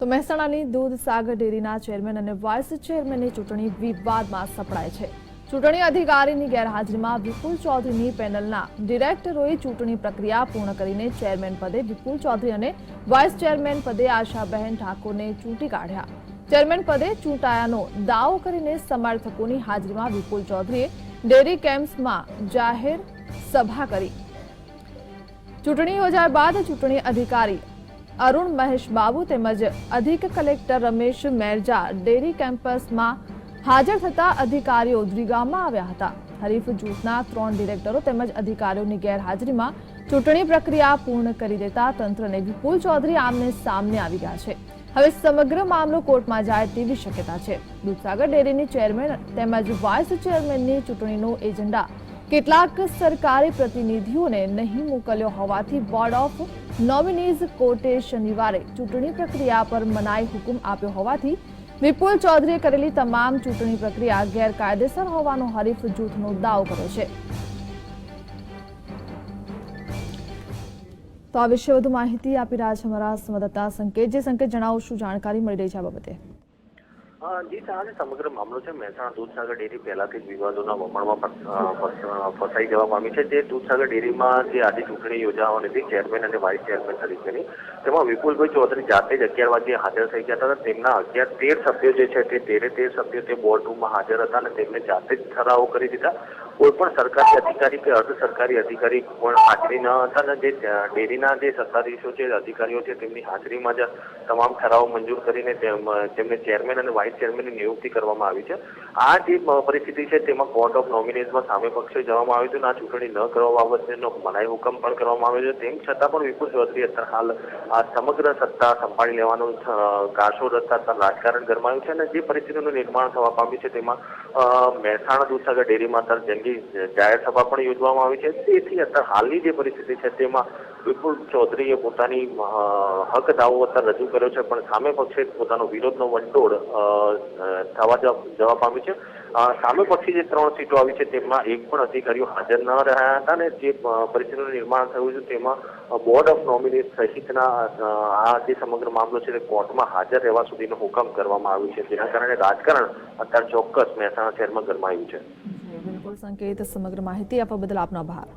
તો મહેસાણાની દૂધ સાગર ડેરીના ચેરમેન અને વાઇસ ચેરમેનની ચૂંટણી વિવાદમાં સપડાય છે. ચૂંટણી અધિકારીની ગેરહાજરીમાં વિપુલ ચૌધરીની પેનલના ડિરેક્ટરોએ ચૂંટણી પ્રક્રિયા પૂર્ણ કરીને ચેરમેન પદે વિપુલ ચૌધરી અને વાઇસ ચેરમેન પદે આશાબહેન ઠાકોરને ચૂંટી કાઢ્યા. ચેરમેન પદે ચૂંટાયાનો દાવો કરીને સમર્થકોની હાજરીમાં વિપુલ ચૌધરીએ ડેરી કેમ્પ્સમાં જાહેર સભા કરી. ચૂંટણી યોજાયા બાદ ચૂંટણી અધિકારી અરુણ મહેશ બાબુ તેમજ અધિક કલેક્ટર રમેશ મેરજા ડેરી કેમ્પસમાં હાજર થતા અધિકારીઓ દ્રીગામમાં આવ્યા હતા. હરીફ જૂથના ત્રણ ડિરેક્ટરો તેમજ અધિકારીઓની ગેરહાજરીમાં ચૂંટણી પ્રક્રિયા પૂર્ણ કરી દેતા તંત્રને વિપુલ ચૌધરી આમને સામને આવી ગયા છે. હવે સમગ્ર મામલો કોર્ટમાં જાય તેવી શક્યતા છે. દૂધસાગર ડેરીની ચેરમેન તેમજ વાઇસ ચેરમેનની ચૂંટણીનો એજન્ડા કેટલાક સરકારી પ્રતિનિધિઓને નહીં મોકલ્યો હોવાથી બોર્ડ ઓફ નોમિનીઝ કોર્ટે શનિવારે ચૂંટણી પ્રક્રિયા પર મનાઈ હુકમ આપ્યો હોવાથી વિપુલ ચૌધરીએ કરેલી તમામ ચૂંટણી પ્રક્રિયા ગેરકાયદેસર હોવાનો હરીફ જૂથનો દાવો કર્યો છે. તો આ વિશે વધુ માહિતી આપી રહ્યા છે અમારા સંવાદદાતા સંકેત. જે સંકેત જણાવો શું જાણકારી મળી રહી છે આ બાબતે. જી સર આજે સમગ્ર મામલો છે, મહેસાણા દૂધસાગર ડેરી પહેલાથી જ વિવાદોના વમણમાં ફસાઈ જવા પામી છે. જે દૂધસાગર ડેરીમાં જે આજે ચૂંટણી યોજાવાની હતી, ચેરમેન અને વાઇસ ચેરમેન તરીકેની, તેમાં વિપુલભાઈ ચૌધરી જાતે જ અગિયાર વાગે હાજર થઈ ગયા હતા. તેમના અગિયાર, તેર સભ્યો જે છે તે તેરે તેર સભ્યો તે બોર્ડ રૂમમાં હાજર હતા અને તેમને જાતે જ ઠરાવો કરી દીધા. કોઈ પણ સરકારી અધિકારી કે અર્ધ સરકારી અધિકારી પણ હાજરી ન હતા અને જે ડેરીના જે સત્તાધીશો છે, અધિકારીઓ છે, તેમની હાજરીમાં જ તમામ ઠરાવો મંજૂર કરીને તેમ- તેમને ચેરમેન અને વાઇસ ચેરમેનની નિયુક્તિ કરવામાં આવી છે. આ જે પરિસ્થિતિ છે, તેમાં કોર્ટ ઓફ નોમિનેશમાં સામે પક્ષે જવામાં આવ્યું હતું આ ચૂંટણી ન કરવા બાબતનો મનાઈ હુકમ પણ કરવામાં આવ્યો છે. તેમ છતાં પણ વિપુલ ચૌધરી અત્યારે હાલ આ સમગ્ર સત્તા સંભાળી લેવાનું કાશો રસ્તા રાજકારણ ગરમાયું છે અને જે પરિસ્થિતિનું નિર્માણ થવા પામ્યું છે તેમાં મહેસાણા દૂધસાગર ડેરીમાં અત્યારે જંગી જાહેર સભા પણ યોજવામાં આવી છે. તેથી અત્યારે હાલની જે પરિસ્થિતિ છે તેમાં વિપુલ ચૌધરીએ પોતાની હક દાવો અત્યારે રજૂ કર્યો છે, પણ સામે પક્ષે પોતાનો વિરોધનો વંટોળ થવા જવા પામ્યું છે. સામે પછી જે ત્રણ સીટો આવી છે, તેમાં એક પણ અધિકારીઓ હાજર ન રહ્યા હતા ને જે પરિસ્થિતિનું નિર્માણ થયું છે, તેમાં બોર્ડ ઓફ નોમિનેટ સહિતના આ જે સમગ્ર મામલો છે, તે કોર્ટમાં હાજર રહેવા સુધીનો હુકમ કરવામાં આવ્યું છે. જેના કારણે રાજકારણ અત્યારે ચોક્કસ મહેસાણા શહેરમાં ગરમાયું છે. બિલકુલ સંકેત સમગ્ર માહિતી આપવા બદલ આપનો આભાર.